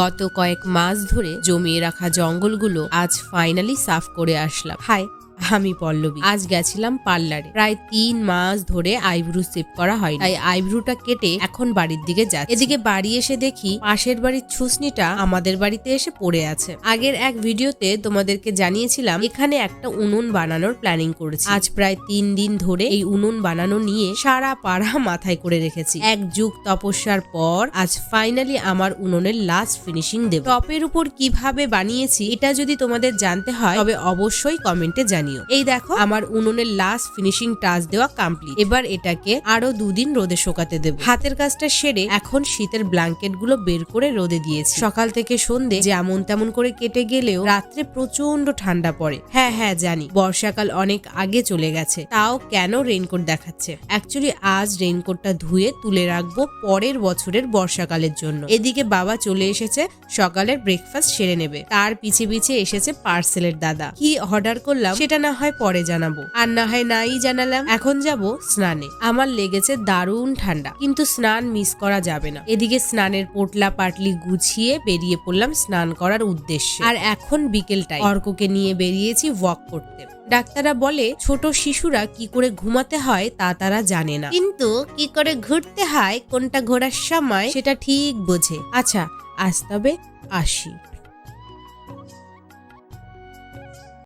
গত কয়েক মাস ধরে জমিয়ে রাখা জঙ্গলগুলো আজ ফাইনালি সাফ করে আসলাম। হাই আমি পল্লবী। আজ গেছিলাম পার্লারে। প্রায় তিন মাস ধরে আইব্রু সেভ করা হয় তাই আইব্রুটা কেটে এখন বাড়ির দিকে যাচ্ছে। এদিকে বাড়ি এসে দেখি পাশের বাড়ির ছুসনিটা আমাদের বাড়িতে এসে পড়ে আছে। আগের এক ভিডিওতে তোমাদেরকে জানিয়েছিলাম, এখানে একটা উনুন বানানোর প্ল্যানিং করেছি। আজ প্রায় তিন দিন ধরে এই উনুন বানানো নিয়ে সারা পাড়া মাথায় করে রেখেছি। এক যুগ তপস্যার পর আজ ফাইনালি আমার উনুনের লাস্ট ফিনিশিং দেব। টপের উপর কীভাবে বানিয়েছি, এটা যদি তোমাদের জানতে হয়, তবে অবশ্যই কমেন্টে জানিও এই দেখো, আমার উনুনের লাস্ট ফিনিশিং টাচ দেওয়া কমপ্লিট এবার এটাকে আরও দুদিন রোদে শোকাতে দেব। হাতের কাজটা সেরে এখন শীতের ব্ল্যাঙ্কেটগুলো বের করে রোদে দিয়েছি। সকাল থেকে সন্ধে যেমন তেমন করে কেটে গেলেও রাত্রে প্রচণ্ড ঠান্ডা পড়ে। হ্যাঁ হ্যাঁ জানি, বর্ষাকাল অনেক আগে চলে গেছে। তাও কেন রেইনকোট দেখাচ্ছে? অ্যাকচুয়ালি আজ রেইনকোটটা ধুয়ে তুলে রাখব পরের বছরের বর্ষাকালের জন্য। এদিকে বাবা চলে এসেছে, সকালের ব্রেকফাস্ট সেরে নেবে। তার পিছে পিছে এসেছে পার্সেলের দাদা। কি অর্ডার করলাম, সেটা না হয় পরে জানাব। আর না হয় নাই জানালাম। এখন যাব স্নানে। আমার লেগেছে দারুণ ঠান্ডা। কিন্তু স্নান মিস করা যাবে না। এদিকে স্নানের পোটলা পাটলি গুছিয়ে বেরিয়ে পড়লাম স্নান করার উদ্দেশ্যে। আর এখন বিকেল টাইম। অর্ককে নিয়ে বেরিয়েছি ওয়াক করতে। ডাক্তাররা বলে, ছোট শিশুরা কি করে ঘুমাতে হয় তা তারা জানে না। কিন্তু কি করে ঘুরতে হয়, কোনটা ঘোরার সময়, সেটা ঠিক বোঝে। আচ্ছা আজ তবে আসি।